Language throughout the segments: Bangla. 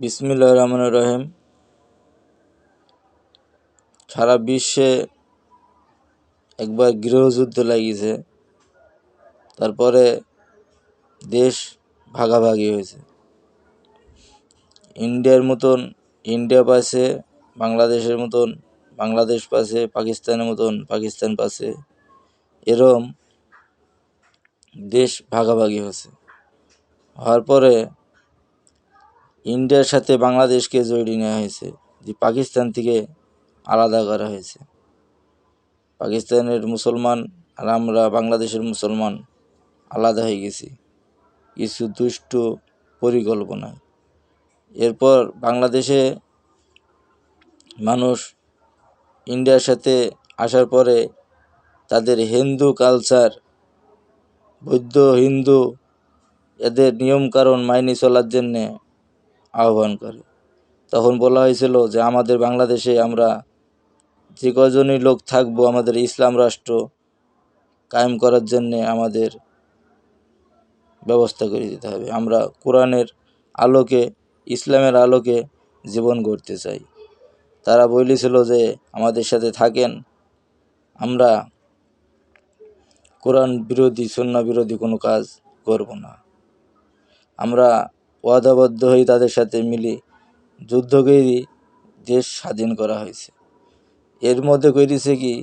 বিসমিল্লাহ রহমান রহিম। সারা বিশ্বে একবার গৃহযুদ্ধ লাগিয়েছে, তারপরে দেশ ভাগাভাগি হয়েছে। ইন্ডিয়ার মতন, ইন্ডিয়া পাশে, বাংলাদেশের মতন, বাংলাদেশ পাশে, পাকিস্তানের মতন, পাকিস্তান পাশে, এরম দেশ ভাগাভাগি হয়েছে। হওয়ার পরে ইন্ডিয়ার সাথে বাংলাদেশকে জড়িয়ে নেওয়া হয়েছে, যে পাকিস্তান থেকে আলাদা করা হয়েছে। পাকিস্তানের মুসলমান আর আমরা বাংলাদেশের মুসলমান আলাদা হয়ে গেছি। কিছু দুষ্ট পরিকল্পনা। এরপর বাংলাদেশে মানুষ ইন্ডিয়ার সাথে আসার পরে তাদের হিন্দু কালচার বৌদ্ধ, হিন্দু, এদের নিয়মকানুন মাইনে চলার জন্যে আহ্বান করে। তখন বলা হয়েছিল যে, আমাদের বাংলাদেশে আমরা যে কজনই লোক থাকব, আমাদের ইসলাম রাষ্ট্র কায়েম করার জন্যে আমাদের ব্যবস্থা করে দিতে হবে। আমরা কোরআনের আলোকে, ইসলামের আলোকে জীবন গড়তে চাই। তারা বলেছিল যে, আমাদের সাথে থাকেন। আমরা কোরআন বিরোধী, সন্না বিরোধী কোনো কাজ করব না। আমরা ওয়াদাবদ্ধ হয়ে তাদের সাথে মিলে যুদ্ধ করি দেশ স্বাধীন করা হয়েছে। এর মধ্যে করেছে কি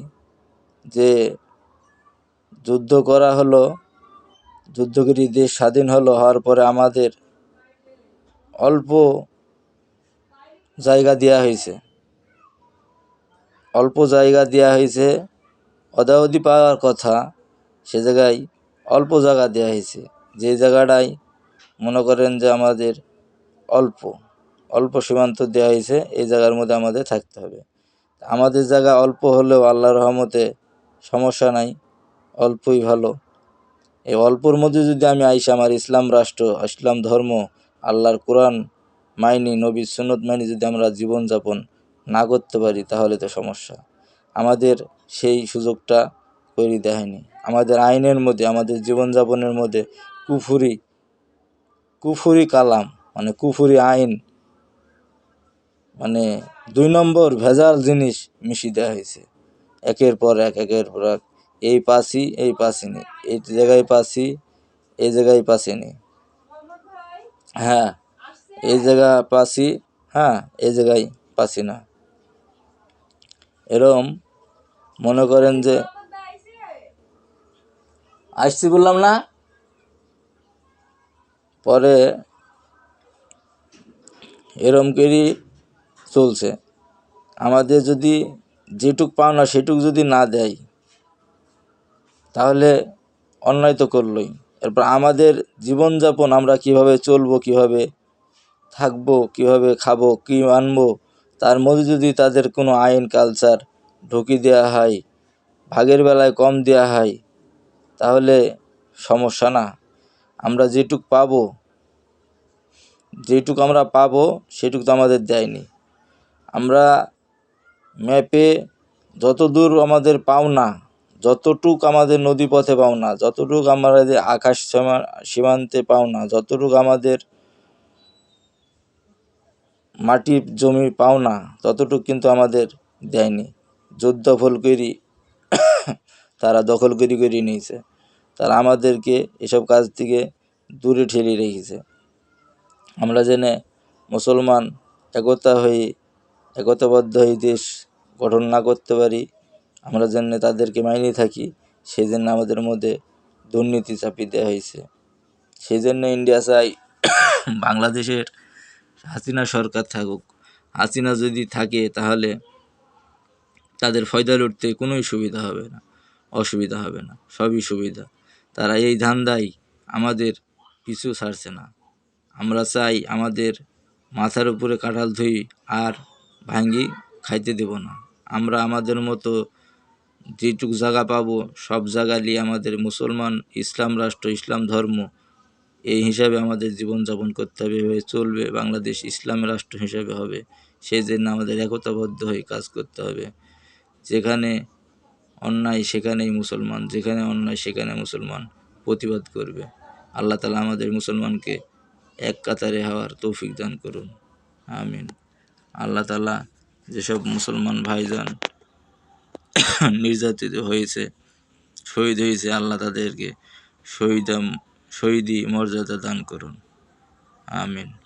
যে, যুদ্ধ করা হলো যুদ্ধ করে দেশ স্বাধীন হলো হওয়ার পরে আমাদের অল্প জায়গা দেওয়া হয়েছে। অল্প জায়গা দেওয়া হয়েছে অদাবধি পাওয়ার কথা সে জায়গায় অল্প জায়গা দেওয়া হয়েছে। যে জায়গাটায় মনে করেন যে আমাদের অল্প অল্প সীমান্ত দেওয়া হয়েছে, এই জায়গার মধ্যে আমাদের থাকতে হবে। আমাদের জায়গা অল্প হলেও আল্লাহ রহমতে সমস্যা নাই, অল্পই ভালো। এই অল্পর মধ্যে যদি আমি আইসা আমার ইসলাম রাষ্ট্র, ইসলাম ধর্ম, আল্লাহর কোরআন মাইনি নবী সুন্নত মাইনি যদি আমরা জীবনযাপন না করতে পারি, তাহলে তো সমস্যা। আমাদের সেই সুযোগটা করে দেয়নি। আমাদের আইনের মধ্যে, আমাদের জীবনযাপনের মধ্যে কুফুরি কুফুরি কালাম মানে কুফুরি আইন মানে দুই নম্বর ভেজাল জিনিস মিশিয়ে দেওয়া হয়েছে। একের পর এক, একের পর এক। এই পাসি এই পাসি নি এই জায়গায় পাসি, এই জায়গায় পাসি নি হ্যাঁ এই জায়গা পাসি হ্যাঁ এই জায়গায় পাসি না। এরম মনে করেন যে, আসছি বললাম না? পরে এরম করেই চলছে। আমাদের যদি যেটুক পাওনা সেটুক যদি না দেয়, তাহলে অন্যায় তো করলোই। এরপর আমাদের জীবনযাপন আমরা কীভাবে চলবো, কীভাবে থাকব, কীভাবে খাব, কী আনব, তার মধ্যে যদি তাদের কোনো আইন কালচার ঢুকি দেওয়া হয়, ভাগের বেলায় কম দেওয়া হয়, তাহলে সমস্যা না। আমরা যেটুক পাবো, যেটুক আমরা পাবো, সেটুক তো আমাদের দেয়নি। আমরা ম্যাপে যত দূর আমাদের পাওনা যতটুক আমাদের নদী পথে পাওনা যতটুক আমাদের আকাশ সীমা, সীমান্তে পাওনা যতটুক আমাদের মাটির জমি পাওনা ততটুক কিন্তু আমাদের দেয়নি। যুদ্ধ ফল করি তারা দখল করি করি নিয়েছে। তারা আমাদেরকে এসব কাজ থেকে দূরে ঠেলে রেখেছে। আমরা জেনে মুসলমান একতা হয়ে, একতাবদ্ধ হয়ে দেশ গঠন না করতে পারি, আমরা জেনে তাদেরকে মাইনে থাকি সেই জন্য আমাদের মধ্যে দুর্নীতি চাপিয়ে দেওয়া হয়েছে। সেই জন্য ইন্ডিয়া চাই বাংলাদেশের হাসিনা সরকার থাকুক। হাসিনা যদি থাকে তাহলে তাদের ফয়দা লুটতে কোনোই সুবিধা হবে না, অসুবিধা হবে না, সবই সুবিধা। তারা এই ধান্দায় আমাদের পিছু ছাড়ছে না। আমরা চাই আমাদের মাথার উপরে কাঁঠাল ধুই আর ভাঙ্গি খাইতে দেব না। আমরা আমাদের মতো যেটুক জায়গা পাবো, সব জায়গা নিয়ে আমাদের মুসলমান, ইসলাম রাষ্ট্র, ইসলাম ধর্ম, এই হিসাবে আমাদের জীবনযাপন করতে হবে। এভাবে চলবে, বাংলাদেশ ইসলাম রাষ্ট্র হিসাবে হবে। সেই জন্য আমাদের একতাবদ্ধ হয়ে কাজ করতে হবে। যেখানে অন্যায় সেখানেই মুসলমান, যেখানে অন্যায় সেখানে মুসলমান প্রতিবাদ করবে। আল্লাহ তালা আমাদের মুসলমানকে এক কাতারে হওয়ার তৌফিক দান করুন। আমিন। আল্লাহ তালা যেসব মুসলমান ভাইজান নির্যাতিত হয়েছে, শহীদ হয়েছে, আল্লাহ তাদেরকে শহীদ শহীদি মর্যাদা দান করুন। আমিন।